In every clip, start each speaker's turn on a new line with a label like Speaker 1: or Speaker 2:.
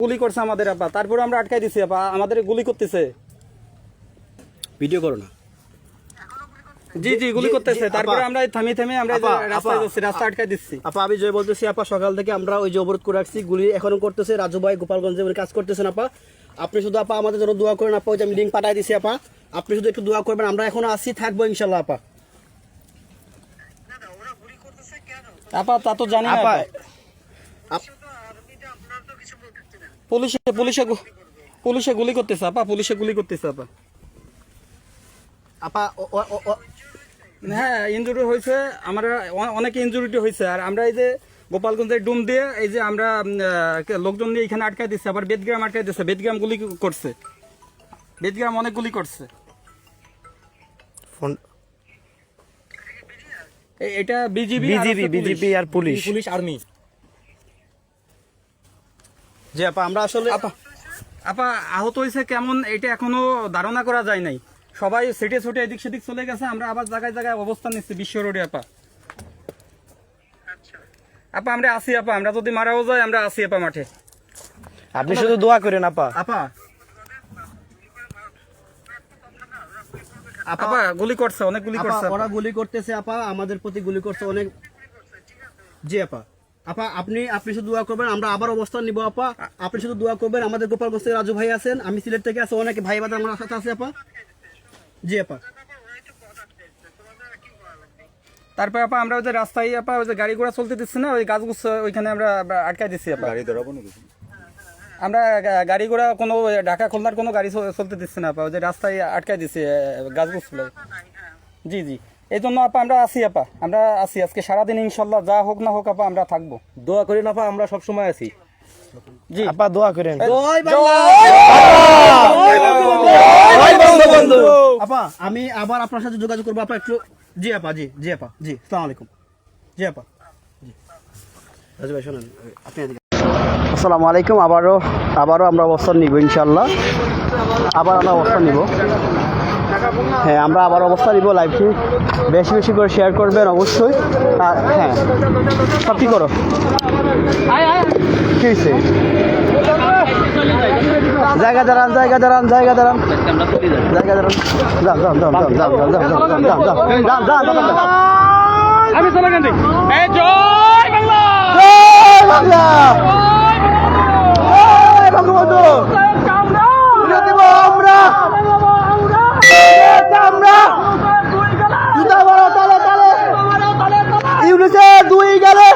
Speaker 1: গুলি করছে আমাদের আপা তারপরে আমরা আটকাই দিছি আপা আমাদের গুলি করতেছে।
Speaker 2: ভিডিও করো না।
Speaker 1: জি জি গুলি করতেছে। তারপরে আমরা থামি থামি আমরা রাস্তায় যাচ্ছি রাস্তা আটকাই দিচ্ছি।
Speaker 2: আপা আমি জয় বলতেছি আপা সকাল থেকে আমরা ওই যে অবরোধ করে রাখছি গুলি এখনও করতেছে। রাজু ভাই গোপালগঞ্জে উনি কাজ করতেছেন আপা আপনি শুধু আপা আমাদের জন্য দোয়া করেন আপা ওই যে আমি লিঙ্ক পাঠাই দিছি আপা আপনি শুধু একটু দোয়া করবেন আমরা এখনও আসি থাকব ইনশাল্লাহ আপা
Speaker 1: আপা তা তো জানি।
Speaker 2: আপ-
Speaker 1: পুলিশে পুলিশে পুলিশে গুলি করতেছে আপা পুলিশে গুলি করতেছে আপা।
Speaker 2: আপা
Speaker 1: হ্যাঁ ইঞ্জুরি হয়েছে আমরা অনেক ইঞ্জুরিটি হয়েছে। আর আমরা এই যে গোপালগঞ্জের ডুম দিয়ে এই যে আমরা লোকজন দিয়ে এখানে আটকাই দিচ্ছে আবার বেদগ্রাম আটকাই দিচ্ছে বেদগ্রাম গুলি করছে। বেদগ্রাম অনেক গুলি করছে।
Speaker 3: ফোন
Speaker 1: এটা বিজিবি
Speaker 3: বিজিবি বিজিপি আর পুলিশ
Speaker 1: পুলিশ আর্মি।
Speaker 2: জি আপা আমরা আসলে
Speaker 1: আপা আপা আহত হয়েছে কেমন এটা এখনও ধারণা করা যায় নাই। সবাই সেটে ছুটে এদিক সেদিক চলে গেছে আমরা আবার জায়গায় জায়গায় অবস্থান নিচ্ছি বিশ্ব রোডে আপা। আপা আমরা আসি আপা আমরা যদি মারাও যাই আমরা আসি আপা মাঠে।
Speaker 3: আপনি শুধু দোয়া করেন আপা।
Speaker 2: আপা।
Speaker 1: আপা গুলি করছে অনেক গুলি করছে আপা।
Speaker 2: ওরা গুলি করতেছে আপা আমাদের প্রতি গুলি করছে অনেক জি আপা। আপা আপনি আপনি শুধু দোয়া করবেন আমরা আবার অবস্থান নিব আপা। আপনি শুধু দোয়া করবেন আমাদের গোপালগঞ্জ থেকে রাজু ভাই আছেন আমি সিলেট থেকে আছে অনেক ভাই বাদার আমার সাথে আছে আপা। জি আপা।
Speaker 1: তারপর আপা আমরা ওই যে রাস্তায় আপা ওই যে গাড়ি ঘোড়া চলতে দিচ্ছি না ওই গাছ গুছ ওইখানে আমরা আমরা আটকাই দিচ্ছি আপা। আমরা গা- গাড়ি ঘোড়া কোনো ঢাকা খুলনার কোনো গাড়ি চলতে দিচ্ছি না আপা। ওই যে রাস্তায় আটকাই দিচ্ছি গাছ গুছ জি জি। এই জন্য আপা আমরা আছি আপা। আমরা আছি আজকে সারাদিন ইনশাল্লাহ যা হোক না হোক আপা আমরা থাকব।
Speaker 3: দোয়া করেন আপা আমরা সব সময় আছি।
Speaker 1: জি।
Speaker 3: আপা দোয়া করেন।
Speaker 2: জয় আপা আমি আবার আপনার সাথে যোগাযোগ করব। আপা একটু জি আপা জি জি আপা জি সালাম আলাইকুম। জি আপা। জি রাজু ভাই শোনেন আপনি এদিকে আসসালামু আলাইকুম আবারও আবারও আমরা অবস্থান নিব ইনশাল্লাহ। আবার আমরা অবস্থান নিব। হ্যাঁ আমরা আবার অবস্থান নিব লাইভটি বেশি বেশি করে শেয়ার করবেন অবশ্যই আর হ্যাঁ সব কি করো কি হয়েছে জায়গা দাঁড়ান জায়গা দাঁড়ান জায়গা দাঁড়ান জায়গা দাঁড়ান যান যান যান যান যান যান যান যান যান যান যান যান যান
Speaker 1: আমি চলে গেছি এই জয় বাংলা
Speaker 2: জয় বাংলা জয় বঙ্গবন্ধু তুলে দিব আমরা আমরা জুতা বড় তালে তালে ইউনিসে দুই গেলে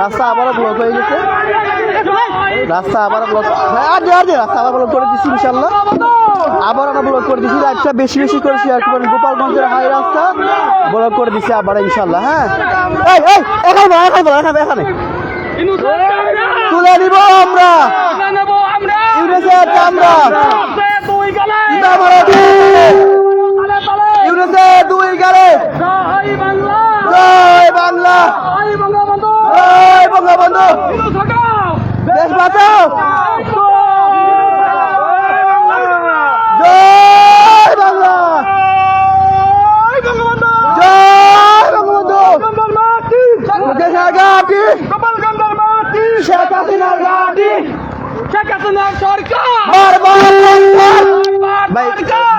Speaker 2: রাস্তা আবারও ব্লক হয়ে গেছে রাস্তা আবার ব্লক আর দে আর দে, রাস্তা আবার ব্লক করে দিচ্ছি ইনশাল্লাহ আবার আমরা ব্লক করে দিচ্ছি লাইভটা বেশি বেশি করে শেয়ার করবেন। গোপালগঞ্জের হাই রাস্তা ব্লক করে দিচ্ছি আবার ইনশাল্লাহ হ্যাঁ। এই এই, এখানে এখানে এখানে এখানে। তুলে নিব আমরা। ইউনিসের চামড়া। জুতা মারা দি ইউনিসের দুই গেলে জয় বাংলা। জয় বঙ্গবন্ধু। দেশ বাঁচাও জয় বাংলা। জয় বঙ্গবন্ধু দেশের ঘাটি শেখ হাসিনার ঘাটি বারবার বারবার। ভাই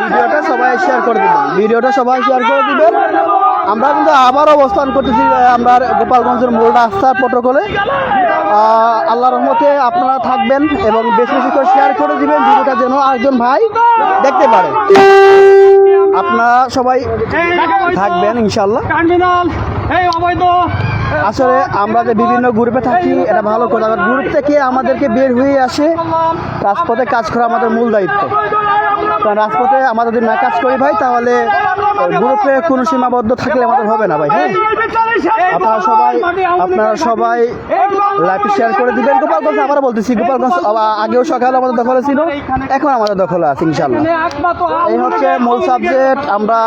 Speaker 2: ভিডিওটা সবাই শেয়ার করে দিবেন। ভিডিওটা সবাই শেয়ার করে দিবেন। আমরা কিন্তু আবার অবস্থান করতেছি আমরা গোপালগঞ্জের মূল রাস্তার প্রটোকলে আল্লাহ রহমতে আপনারা থাকবেন এবং বেশি বেশি করে শেয়ার করে দিবেন ভিডিওটা যেন আরেকজন ভাই দেখতে পারে। আপনারা সবাই থাকবেন ইনশাল্লাহ আসলে আমরা যে বিভিন্ন গ্রুপে থাকি এটা ভালো কথা গ্রুপ থেকে আমাদেরকে বের হয়ে আসে রাজপথে কাজ করা আমাদের মূল দায়িত্ব। কারণ রাজপথে আমরা যদি না কাজ করি ভাই, তাহলে গ্রুপে কোনো সীমাবদ্ধ থাকলে আমাদের হবে না ভাই হ্যাঁ? আপনারা সবাই আপনারা সবাই লাইভ শেয়ার করে দিবেন। গোপালগঞ্জ আবার বলতেছি গোপালগঞ্জ আগেও সকালে আমাদের দখলে ছিল। এখন আমাদের দখলে আছে ইনশাল্লাহ এই হচ্ছে মূল সাবজেক্ট আমরা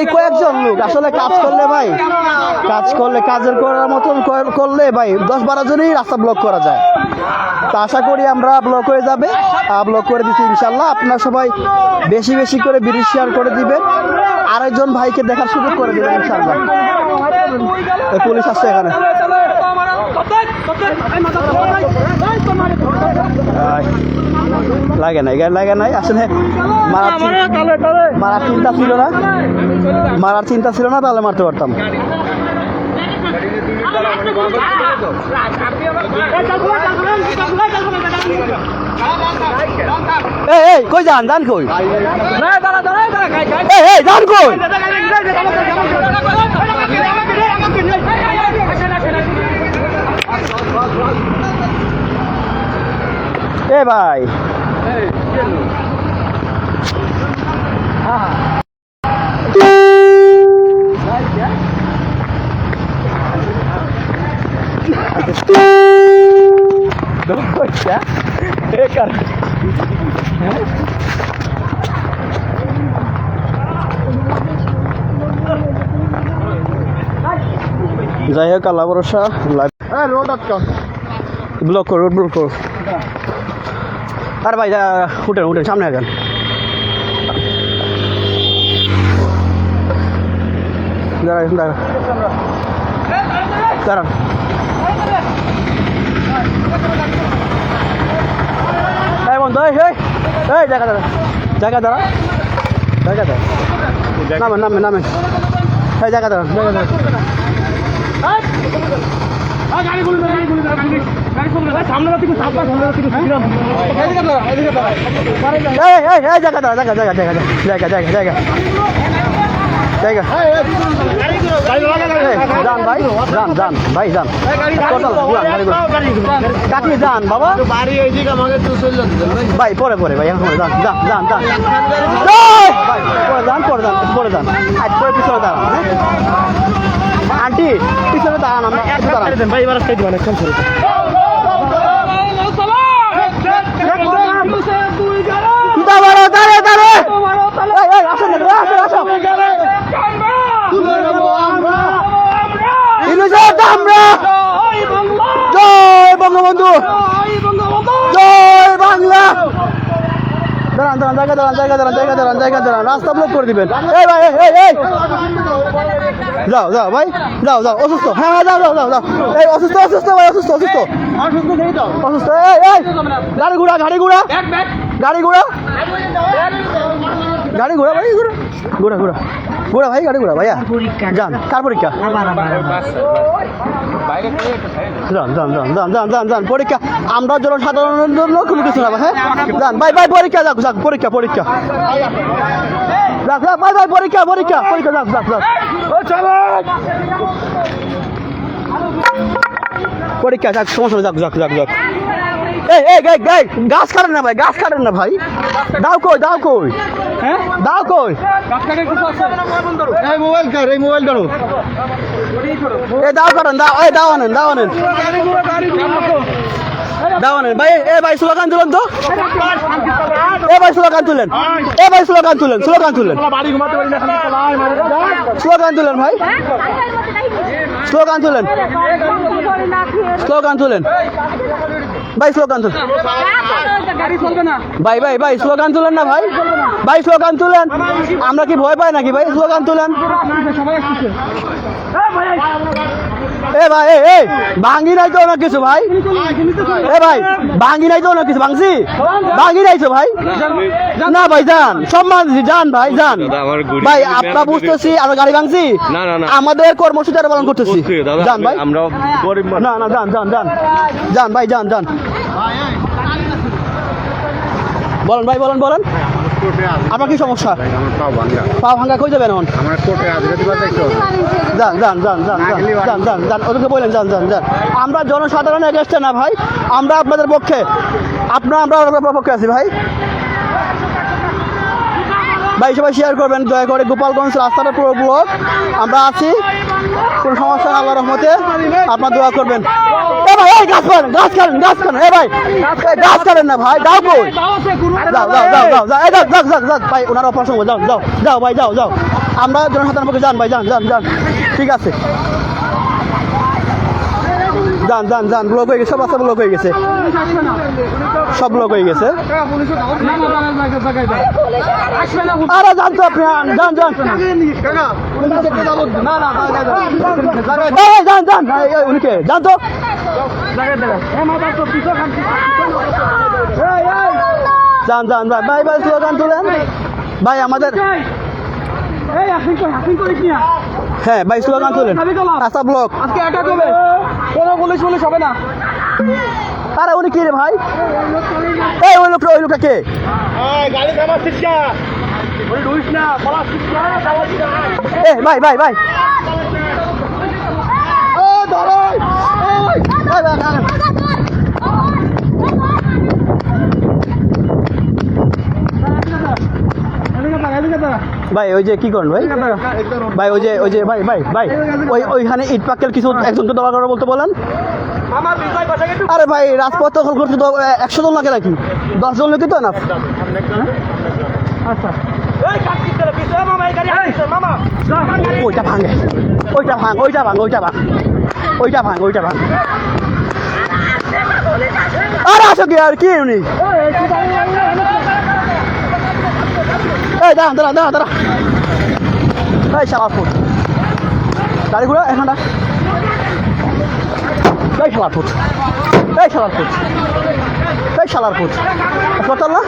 Speaker 2: এই কয়েকজন লোক আসলে কাজ করলে ভাই কাজ করলে কাজের করার মতন করলে ভাই দশ বারো জনই রাস্তা ব্লক করা যায়। তা আশা করি আমরা ব্লক হয়ে যাবে। ব্লক করে দিচ্ছি ইনশাল্লাহ আপনারা সবাই বেশি বেশি করে বিড়ি শেয়ার করে দিবেন। আরেকজন ভাইকে দেখার সুযোগ করে দিবেন ইনশাল্লাহ এ পুলিশ আসছে এখানে লাগে নাই লাগে নাই আসলে মারার চিন্তা ছিল না মারার চিন্তা ছিল না তাহলে মারতে পারতাম এই কই যান যান কই যান কই এ ভাই। যাই হোক আল্লাহ ভরসা। ব্লক করো রোড ব্লক করো। আর ভাই উঠেন উঠেন, সামনে আগান দাঁড়ান দাঁড়ান। দাঁড়ান। এই বন্ধু এই এই, জায়গা দাঁড়া জায়গা দাঁড়া জায়গা দাঁড়া। নামেন নামেন নামেন। এই, জায়গা দাঁড়ান জায়গা দাঁড়ান এই এই এই জায়গা দাঁড়া জায়গা জায়গা জায়গা জায়গা জায়গা জায়গা জায়গা এই, যান বাবা। ভাই। পরে পরে ভাই এখন যান যান যান যান পরে যান পরে যান পরে যান পরে পিছনে দাঁড়ান হ্যাঁ? আন্টি পিছনে দাঁড়ান আমরা একটু দাঁড়ান।
Speaker 3: ভাই এবার
Speaker 2: দাঁড়ানো জয় বঙ্গবন্ধু জয় বাংলা দাঁড়ান দাঁড়ান জায়গা দাঁড়ান জায়গা দাঁড়ান জায়গা দাঁড়ান জায়গা দাঁড়ান রাস্তা ব্লক করে দিবেন। এই ভাই এই এই। যাও যাও ভাই যাও যাও অসুস্থ। হ্যাঁ হ্যাঁ যাও যাও যাও যাও। এই অসুস্থ অসুস্থ ভাই অসুস্থ অসুস্থ। অসুস্থ এই এই গাড়ি ঘোড়া গাড়ি ঘোড়া। গাড়ি ঘোড়া। গাড়ি ঘোড়া ভাই ঘোড়া। ঘোড়া ঘোড়া। ঘোড়া ভাই গাড়ি ঘোড়া ভাইয়া। যান কার পরীক্ষা? যান যান যান যান যান যান যান পরীক্ষা। আমরা জনসাধারণের জন্য কোনো কিছু না হ্যাঁ? যান ভাই ভাই পরীক্ষা যাক যাক পরীক্ষা পরীক্ষা। যাক যাক ভাই ভাই পরীক্ষা পরীক্ষা পরীক্ষা যাক যাক যাক। পরীক্ষা যাক সমস্যা যাক যাক যাক যাক। এই এই গাই গাই গাছ কাটেন না ভাই গাছ কাটেন না ভাই। দাও কই দাও কই। হ্যাঁ? দাও কই। এই মোবাইল কার এই মোবাইল কারও এই দাও কাটেন দাও এই দাও আনেন দাও আনেন। দাও আনেন। ভাই, এ, ভাই, স্লোগান তুলেন তো। এ, ভাই, স্লোগান তুলেন। এ, ভাই, স্লোগান তুলেন স্লোগান তুলেন। স্লোগান তুলেন, ভাই। স্লোগান তুলেন। স্লোগান তুলেন। ভাই স্লোগান তুলেন ভাই ভাই ভাই স্লোগান তুলেন না ভাই। ভাই স্লোগান তুলেন। আমরা কি ভয় পাই নাকি ভাই? স্লোগান তুলেন। এ ভাই এ এ ভাঙ্গি নাই তো না কিছু ভাই। এ ভাই ভাঙ্গি নাই তো না কিছু ভাঙছি? ভাঙ্গি নাই তো ভাই? না ভাই যান সম্মান যান ভাই যান। ভাই
Speaker 4: গরিব
Speaker 2: বুঝতেছি আমরা গাড়ি ভাঙছি। আমাদের কর্মসূচি পালন করতেছি। যান ভাই। না না যান যান যান। যান ভাই যান যান। বলেন ভাই বলেন বলেন। আমার কি সমস্যা? পা ভাঙ্গা। কই যাবেন এখন? যান যান যান যান যান যান যান ওদেরকে বললেন যান যান যান। আমরা জনসাধারণ এগেস্টে না ভাই আমরা আপনাদের পক্ষে আপনার আমরা পক্ষে আছি ভাই। ভাই সবাই শেয়ার করবেন দয়া করে গোপালগঞ্জ রাস্তাটা পুরো ব্লক আমরা আছি। কোনো সমস্যা আল্লাহ রহমতে আপনার দোয়া করবেন। এ ভাই, এই গাছ করেন গাছ করেন গাছ করেন, এ ভাই, গাছ করেন না ভাই যাও কই? যাও যাও যাও যাও যাও যাও যাও যাও যাও ভাই, ওনার অপারেশন যাও যাও যাও, ভাই, যাও যাও। আমরা জনসাধারণ পক্ষে যান, ভাই, যান যান যান। ঠিক আছে। যান যান যান ব্লক হয়ে গেছে, সব রাস্তা ব্লক হয়ে গেছে। সব ব্লক হয়ে গেছে। আরে যান তো আপনি যান যান যান যান উনিকে যান তো। যান যান ভাই ভাই ভাই স্লোগান তুলেন। ভাই, আমাদের হ্যাঁ ভাই স্লোগান তুলেন রাস্তা ব্লক
Speaker 1: আজকে একা করবে কোনো পুলিশ পুলিশ হবে না।
Speaker 2: আরে উনি কি রে ভাই? এই ওই লোকটা ওই লোকটা কে? এ ভাই ভাই ভাই। ও ধরো। ভাই। ভাই ওই যে কি করেন ভাই? ভাই ওই যে ওই যে ভাই ভাই ভাই ওই ওইখানে ইট পাক্কেল কিছু একজনকে দলা করে বলতে বলেন? আরে ভাই রাজপথ দখল করতে তো একশো জন লাগে নাকি? দশ জন লোকই তো না? ওইটা ভাঙে। ওইটা ভাঙ ওইটা ভাঙ ওইটা ভাঙ। ওইটা ভাঙ ওইটা ভাঙ। আরে আসো কি আর কি উনি? এই দাঁড়া দাঁড়া দাঁড়া দাঁড়া এই শালা ফুট গাড়িগুলো এখানটা। এই শালার ফুট এই শালার ফুট এই শালার ফুট হাসপাতাল না?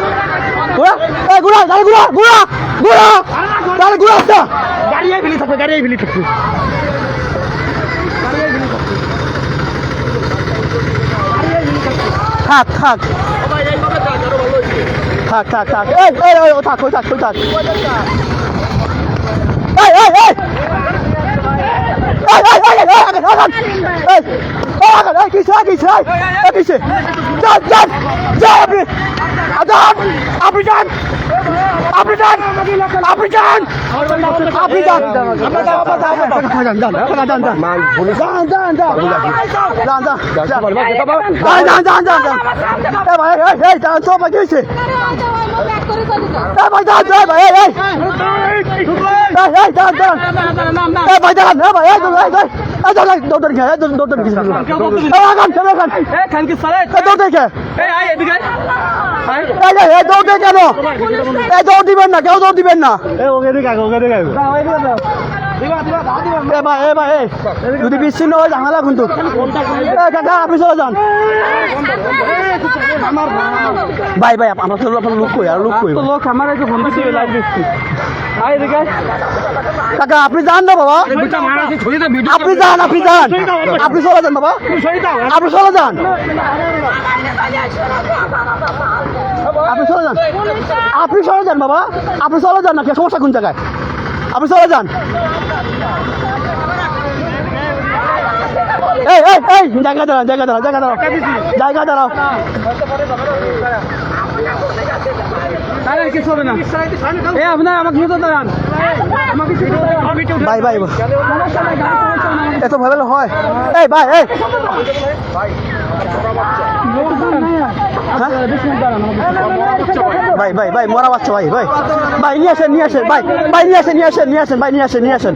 Speaker 2: গুড়া এই গুড়া গাড়ি গুড়া গুড়া গুড়া গাড়ি গুড়া আসছে গাড়ি এই বিলি থাকবে। গাড়ি এই বিলি থাকবে। থাক থাক। থাক থাক থাক এই এই ওই ও থাক ওই থাক ওই থাক এই এই এই কিছু কিছু কিছু যা যা যা আপনি আদান আপনি যান আপনি যান আপনি যান আপনি যান দৌড় দেখে দৌড় দেখে
Speaker 1: এই
Speaker 2: দৌড় কেন? এই দৌড় দিবেন না কেউ দৌড় দিবেন না। যদি বিচ্ছিন্ন হয় ঝামেলা কিন্তু। এ কাকা আপনি চলে যান। ভাই ভাই আমরা লোক আপনার কই আর লোক কই?
Speaker 1: লোক আমার একটু ফোন লাইভ দিচ্ছি
Speaker 2: কাকা আপনি যান না বাবা। আপনি যান আপনি যান। আপনি চলে যান বাবা। আপনি চলে যান। আপনি চলে যান। আপনি চলে যান বাবা। আপনি চলে যান না কে সমস্যা কোন জায়গায়? আপনি চলে যান। এই এই এই জায়গা দাঁড়াও জায়গা দাঁড়াও জায়গা দাঁড়াও জায়গা দাঁড়াও। ভাই ভাই এত ভাবে হয়। এই ভাই এই। হ্যাঁ? ভাই ভাই ভাই মরা বাচ্চা ভাই ভাই ভাই নিয়ে আসেন নিয়ে আসেন ভাই ভাই নিয়ে আসেন নিয়ে আসেন নিয়ে আসেন ভাই নিয়ে আসেন নিয়ে আসেন।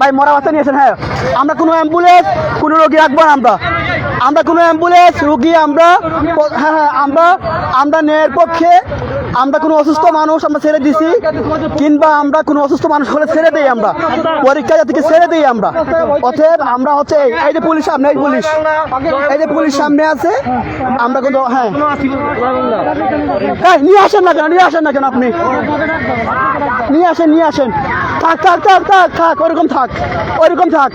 Speaker 2: ভাই মরা বাচ্চা নিয়ে আসেন হ্যাঁ। আমরা কোনো অ্যাম্বুলেন্স, কোনো রোগী রাখব না আমরা। আমরা কোনো অ্যাম্বুলেন্স, রুগী আমরা হ্যাঁ হ্যাঁ আমরা আমরা ন্যায়ের পক্ষে আমরা কোনো অসুস্থ মানুষ আমরা ছেড়ে দিছি কিংবা আমরা কোনো অসুস্থ মানুষ হলে ছেড়ে দিই আমরা। পরীক্ষা জাতিকে ছেড়ে দিই আমরা। অতএব আমরা হচ্ছে এই- যে পুলিশ সামনে এই পুলিশ। এই যে পুলিশ সামনে আছে আমরা কিন্তু হ্যাঁ। এই, নিয়ে আসেন না কেন নিয়ে আসেন না কেন আপনি? নিয়ে আসেন নিয়ে আসেন। থাক থাক থাক থাক থাক ওরকম থাক ওরকম থাক।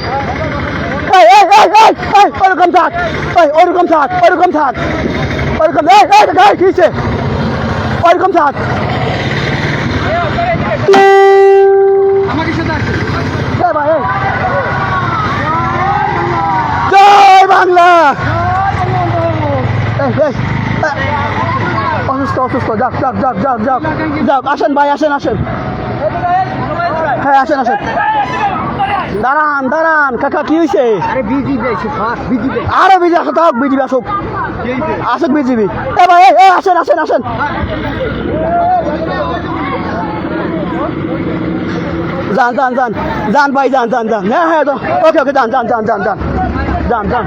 Speaker 2: ওরকম থাক ওরকম থাক ওরকম থাক ওরকম এই ওইরকম থাক। অসুস্থ অসুস্থ যাক যাক যাক যাক যাক যাক। আসেন ভাই আসেন আসেন। হ্যাঁ আসেন আসেন। দাঁড়ান দাঁড়ান কাকা কি হয়েছে
Speaker 1: আরে বিজিবি আছে ফাস্ট বিজিবি
Speaker 2: আরও বিজি আসো থাক বিজিবি আসুক। আসুক বিজিবি। এ ভাই এই আসেন আসেন আসেন। যান যান যান যান ভাই যান যান যান। হ্যাঁ হ্যাঁ ওকে ওকে যান যান যান যান যান। যান যান।